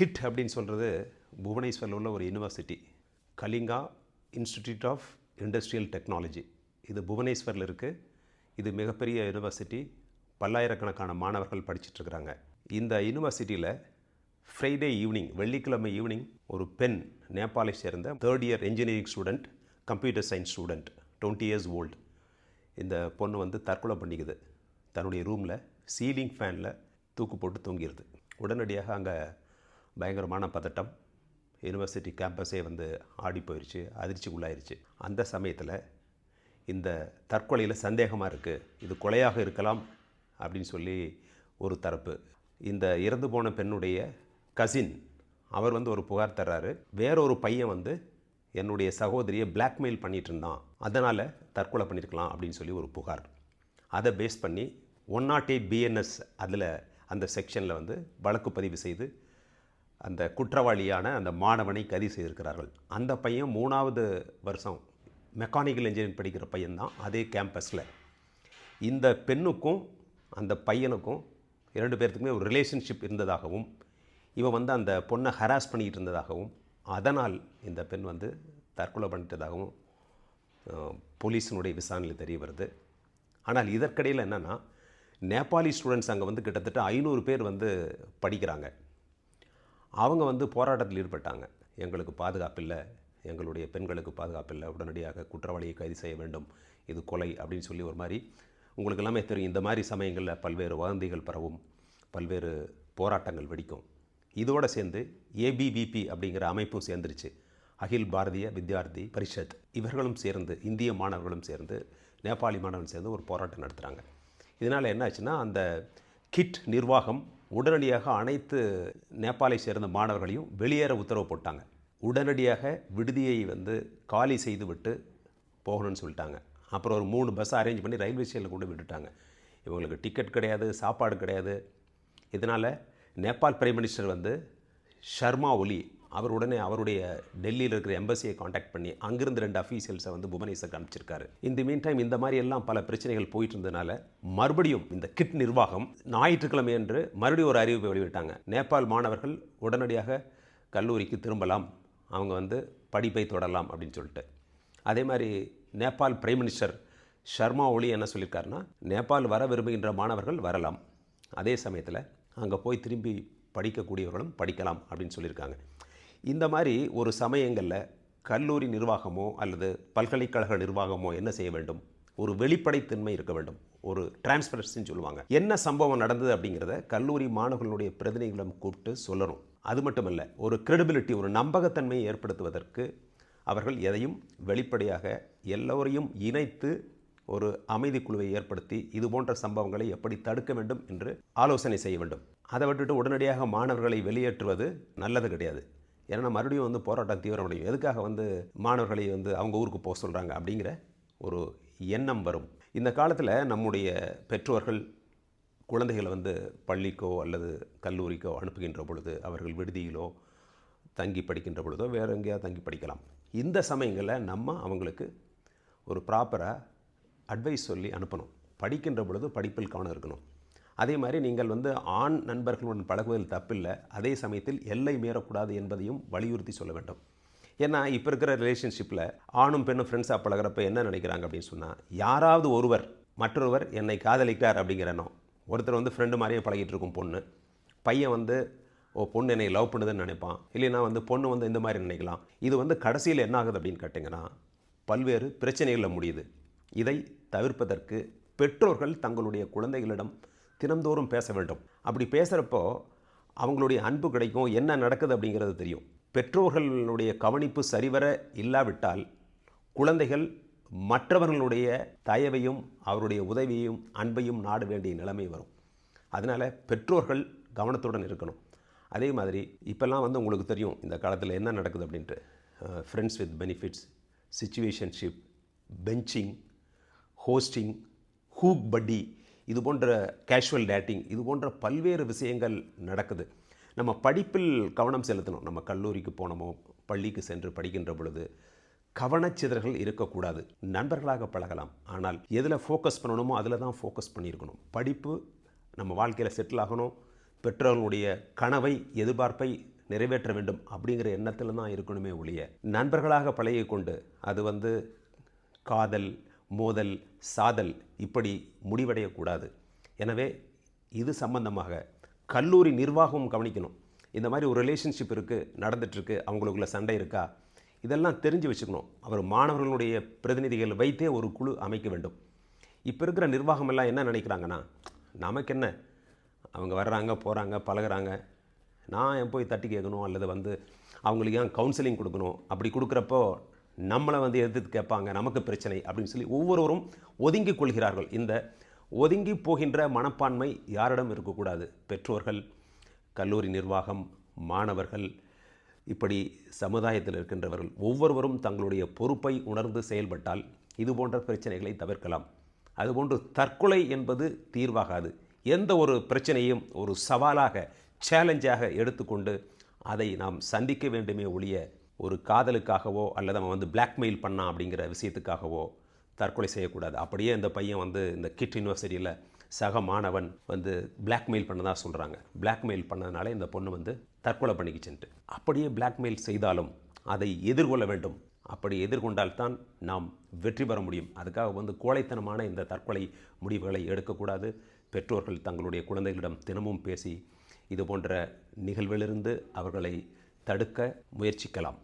Kit அப்படின்னு சொல்கிறது புவனேஸ்வரில் உள்ள ஒரு university Kalinga institute of industrial technology இது புவனேஸ்வரில் இருக்குது இது மிகப்பெரிய யூனிவர்சிட்டி பல்லாயிரக்கணக்கான மாணவர்கள் படிச்சுட்ருக்குறாங்க இந்த யூனிவர்சிட்டியில் ஃப்ரைடே ஈவினிங் வெள்ளிக்கிழமை ஈவினிங் ஒரு பெண் நேபாளை சேர்ந்த third year engineering student computer science student twenty years old இந்த பொண்ணு வந்து தற்கொலை பண்ணிக்குது. தன்னுடைய ரூமில் சீலிங் ஃபேனில் தூக்கு போட்டு தூங்கிடுது. உடனடியாக அங்கே பயங்கரமான பதட்டம். யூனிவர்சிட்டி கேம்பஸே வந்து ஆடி போயிடுச்சு அதிர்ச்சிக்குள்ளாயிருச்சு. அந்த சமயத்தில் இந்த தற்கொலையில் சந்தேகமாக இருக்குது இது கொலையாக இருக்கலாம் அப்படின்னு சொல்லி ஒரு தரப்பு. இந்த இறந்து போன பெண்ணுடைய கசின் அவர் வந்து ஒரு புகார் தர்றாரு. வேறொரு பையன் வந்து என்னுடைய சகோதரியை பிளாக்மெயில் பண்ணிட்டு இருந்தான் அதனால் தற்கொலை பண்ணியிருக்கலாம் அப்படின்னு சொல்லி ஒரு புகார். அதை பேஸ் பண்ணி ஒன் நாட் எயிட் பிஎன்எஸ் அதில் அந்த செக்ஷனில் வந்து வழக்கு பதிவு செய்து அந்த குற்றவாளியான அந்த மாணவனை கைது செய்திருக்கிறார்கள். அந்த பையன் மூணாவது வருஷம் மெக்கானிக்கல் இன்ஜினியரிங் படிக்கிற பையன்தான் அதே கேம்பஸில். இந்த பெண்ணுக்கும் அந்த பையனுக்கும் இரண்டு பேர்த்துக்குமே ஒரு ரிலேஷன்ஷிப் இருந்ததாகவும் இவன் வந்து அந்த பொண்ணை ஹராஸ் பண்ணிக்கிட்டு இருந்ததாகவும் அதனால் இந்த பெண் வந்து தற்கொலை பண்ணிட்டதாகவும் போலீஸினுடைய விசாரணையில் தெரிய வருது. ஆனால் இதற்கிடையில் என்னென்னா நேபாளி ஸ்டூடெண்ட்ஸ் அங்கே வந்து கிட்டத்தட்ட ஐநூறு பேர் வந்து படிக்கிறாங்க. அவங்க வந்து போராட்டத்தில் ஈடுபட்டாங்க. எங்களுக்கு பாதுகாப்பில்லை எங்களுடைய பெண்களுக்கு பாதுகாப்பில்லை உடனடியாக குற்றவாளியை கைது செய்ய வேண்டும். இது கொலை அப்படின்னு சொல்லி ஒரு மாதிரி உங்களுக்கு எல்லாமே தெரியும். இந்த மாதிரி சமயங்களில் பல்வேறு வதந்திகள் பரவும். பல்வேறு போராட்டங்கள் வெடிக்கும். இதோடு சேர்ந்து ஏபிவிபி அப்படிங்கிற அமைப்பும் சேர்ந்துருச்சு. அகில் பாரதிய வித்யார்த்தி பரிஷத். இவர்களும் சேர்ந்து இந்திய மாணவர்களும் சேர்ந்து நேபாளி மாணவர்களும் சேர்ந்து ஒரு போராட்டம் நடத்துகிறாங்க இதனால் என்ன ஆச்சுன்னா அந்த கிட் நிர்வாகம் உடனடியாக அனைத்து நேபாளை சேர்ந்த மாணவர்களையும் வெளியேற உத்தரவு போட்டாங்க. உடனடியாக விடுதியை வந்து காலி செய்து விட்டு போகணும்னு சொல்லிட்டாங்க. அப்புறம் ஒரு மூணு பஸ் அரேஞ்ச் பண்ணி ரயில்வே ஸ்டேஷனில் கொண்டு விட்டுட்டாங்க. இவங்களுக்கு டிக்கெட் கிடையாது சாப்பாடு கிடையாது. இதனால் நேபாள் பிரைம் மினிஸ்டர் வந்து ஷர்மா ஒலி அவர் உடனே அவருடைய டெல்லியில் இருக்கிற எம்பசியை காண்டாக்ட் பண்ணி அங்கிருந்து ரெண்டு அஃபீஷியல்ஸை வந்து புவனேஸ்வருக்கு அனுப்பிச்சிருக்காரு. இந்த மீன் டைம் இந்த மாதிரி எல்லாம் பல பிரச்சனைகள் போயிட்டு இருந்ததுனால மறுபடியும் இந்த கிட் நிர்வாகம் ஞாயிற்றுக்கிழமை என்று மறுபடியும் ஒரு அறிவிப்பை வெளியிட்டாங்க. நேபாள் மாணவர்கள் உடனடியாக கல்லூரிக்கு திரும்பலாம். அவங்க வந்து படிப்பை தொடரலாம் அப்படின்னு சொல்லிட்டு. அதே மாதிரி நேபாள் பிரைம் மினிஸ்டர் ஷர்மா ஒளி என்ன சொல்லியிருக்காருன்னா நேபாள் வர விரும்புகின்ற மாணவர்கள் வரலாம். அதே சமயத்தில் அங்கே போய் திரும்பி படிக்கக்கூடியவர்களும் படிக்கலாம் அப்படின்னு சொல்லியிருக்காங்க. இந்த மாதிரி ஒரு சமயங்களில் கல்லூரி நிர்வாகமோ அல்லது பல்கலைக்கழக நிர்வாகமோ என்ன செய்ய வேண்டும்? ஒரு வெளிப்படைத்தன்மை இருக்க வேண்டும். ஒரு டிரான்ஸ்பரன்சின்னு சொல்லுவாங்க. என்ன சம்பவம் நடந்தது அப்படிங்கிறத கல்லூரி மாணவர்களுடைய பிரதிநிதிகளிடம் கூப்பிட்டு சொல்லணும். அது மட்டுமல்ல ஒரு கிரெடிபிலிட்டி ஒரு நம்பகத்தன்மையை ஏற்படுத்துவதற்கு அவர்கள் எதையும் வெளிப்படையாக எல்லோரையும் இணைத்து ஒரு அமைதி குழுவை ஏற்படுத்தி இது போன்ற சம்பவங்களை எப்படி தடுக்க வேண்டும் என்று ஆலோசனை செய்ய வேண்டும். அதை விட்டுட்டு உடனடியாக மாணவர்களை வெளியேற்றுவது நல்லது கிடையாது. ஏன்னா மறுபடியும் வந்து போராட்டம் தீவிரமடையும் எதுக்காக வந்து மாணவர்களை வந்து அவங்க ஊருக்கு போக சொல்கிறாங்க அப்படிங்கிற ஒரு எண்ணம் வரும். இந்த காலத்தில் நம்முடைய பெற்றோர்கள் குழந்தைகளை வந்து பள்ளிக்கோ அல்லது கல்லூரிக்கோ அனுப்புகின்ற பொழுது அவர்கள் விடுதியிலோ தங்கி படிக்கின்ற பொழுதோ வேறு எங்கேயாவது தங்கி படிக்கலாம். இந்த சமயங்களில் நம்ம அவங்களுக்கு ஒரு ப்ராப்பராக அட்வைஸ் சொல்லி அனுப்பணும். படிக்கின்ற பொழுது படிப்பில் கவனம் இருக்கணும். அதே மாதிரி நீங்கள் வந்து ஆண் நண்பர்களுடன் பழகுவதில் தப்பில்லை. அதே சமயத்தில் எல்லை மீறக்கூடாது என்பதையும் வலியுறுத்தி சொல்ல வேண்டும். ஏன்னா இப்போ இருக்கிற ரிலேஷன்ஷிப்பில் ஆணும் பெண்ணும் ஃப்ரெண்ட்ஸாக பழகுறப்ப என்ன நினைக்கிறாங்க அப்படின்னு சொன்னால் யாராவது ஒருவர் மற்றொருவர் என்னை காதலிக்கிறார் அப்படிங்கிற எண்ணம். ஒருத்தர் வந்து ஃப்ரெண்டு மாதிரியே பழகிட்டு இருக்கும் பொண்ணு. பையன் வந்து ஓ பொண்ணு என்னை லவ் பண்ணுதுன்னு நினைப்பான். இல்லைன்னா வந்து பொண்ணு வந்து இந்த மாதிரி நினைக்கலாம். இது வந்து கடைசியில் என்ன ஆகுது அப்படின்னு கேட்டிங்கன்னா பல்வேறு பிரச்சனைகளில் முடியுது. இதை தவிர்ப்பதற்கு பெற்றோர்கள் தங்களுடைய குழந்தைகளிடம் தினந்தோறும் பேச வேண்டும். அப்படி பேசுகிறப்போ அவங்களுடைய அன்பு கிடைக்கும் என்ன நடக்குது அப்படிங்கிறது தெரியும். பெற்றோர்களுடைய கவனிப்பு சரிவர இல்லாவிட்டால் குழந்தைகள் மற்றவர்களுடைய தயவையும் அவருடைய உதவியையும் அன்பையும் நாட வேண்டிய நிலைமை வரும். அதனால் பெற்றோர்கள் கவனத்துடன் இருக்கணும். அதே மாதிரி இப்போல்லாம் வந்து உங்களுக்கு தெரியும் இந்த காலத்தில் என்ன நடக்குது அப்படின்ட்டு. Friends with benefits situationship benching ghosting hook buddy இது போன்ற கேஷுவல் டேட்டிங் இது போன்ற பல்வேறு விஷயங்கள் நடக்குது. நம்ம படிப்பில் கவனம் செலுத்தணும். நம்ம கல்லூரிக்கு போனோமோ பள்ளிக்கு சென்று படிக்கின்ற பொழுது கவனச்சிதறல்கள் இருக்கக்கூடாது. நண்பர்களாக பழகலாம். ஆனால் எதில் ஃபோக்கஸ் பண்ணணுமோ அதில் தான் ஃபோக்கஸ் பண்ணியிருக்கணும். படிப்பு நம்ம வாழ்க்கையில் செட்டில் ஆகணும். பெற்றோர்களுடைய கனவை எதிர்பார்ப்பை நிறைவேற்ற வேண்டும் அப்படிங்கிற எண்ணத்தில் தான் இருக்கணுமே ஒழிய நண்பர்களாக பழகி கொண்டு அது வந்து காதல் மோதல் சாதல் இப்படி முடிவடையக்கூடாது. எனவே இது சம்பந்தமாக கல்லூரி நிர்வாகமும் கவனிக்கணும். இந்த மாதிரி ஒரு ரிலேஷன்ஷிப் இருக்குது நடந்துகிட்ருக்கு அவங்களுக்குள்ள சண்டை இருக்கா? இதெல்லாம் தெரிஞ்சு வச்சுக்கணும். அவர் மாணவர்களுடைய பிரதிநிதிகள் வைத்தே ஒரு குழு அமைக்க வேண்டும். இப்போ இருக்கிற நிர்வாகம் எல்லாம் என்ன நினைக்கிறாங்கன்னா நமக்கு என்ன? அவங்க வர்றாங்க போகிறாங்க பழகுறாங்க. நான் ஏன் போய் தட்டி கேட்கணும்? அல்லது வந்து அவங்களுக்கு ஏன் கவுன்சிலிங் கொடுக்கணும்? அப்படி கொடுக்குறப்போ நம்மளை வந்து எதிர்த்து கேட்பாங்க நமக்கு பிரச்சனை அப்படின்னு சொல்லி ஒவ்வொருவரும் ஒதுங்கிக் கொள்கிறார்கள். இந்த ஒதுங்கி போகின்ற மனப்பான்மை யாரிடம் இருக்கக்கூடாது? பெற்றோர்கள் கல்லூரி நிர்வாகம் மாணவர்கள் இப்படி சமுதாயத்தில் இருக்கின்றவர்கள். ஒவ்வொருவரும் தங்களுடைய பொறுப்பை உணர்ந்து செயல்பட்டால் இது போன்ற பிரச்சனைகளை தவிர்க்கலாம். அதுபோன்று தற்கொலை என்பது தீர்வாகாது. எந்த ஒரு பிரச்சனையும் ஒரு சவாலாக சேலஞ்சாக எடுத்துக்கொண்டு அதை நாம் சந்திக்க வேண்டுமே ஒழிய ஒரு காதலுக்காகவோ அல்லது அவன் வந்து பிளாக்மெயில் பண்ணான் அப்படிங்கிற விஷயத்துக்காகவோ தற்கொலை செய்யக்கூடாது. அப்படியே இந்த பையன் வந்து இந்த கிட் யூனிவர்சிட்டியில் சக மாணவன் வந்து பிளாக்மெயில் பண்ணதாக சொல்கிறாங்க பிளாக்மெயில் பண்ணதுனால இந்த பொண்ணு வந்து தற்கொலை பண்ணிக்கிச்சுன்ட்டு அப்படியே பிளாக்மெயில் செய்தாலும் அதை எதிர்கொள்ள வேண்டும். அப்படி எதிர்கொண்டால் தான் நாம் வெற்றி பெற முடியும். அதுக்காக வந்து கோழைத்தனமான இந்த தற்கொலை முடிவுகளை எடுக்கக்கூடாது. பெற்றோர்கள் தங்களுடைய குழந்தைகளிடம் தினமும் பேசி இது போன்ற நிகழ்விலிருந்து அவர்களை தடுக்க முயற்சிக்கலாம்.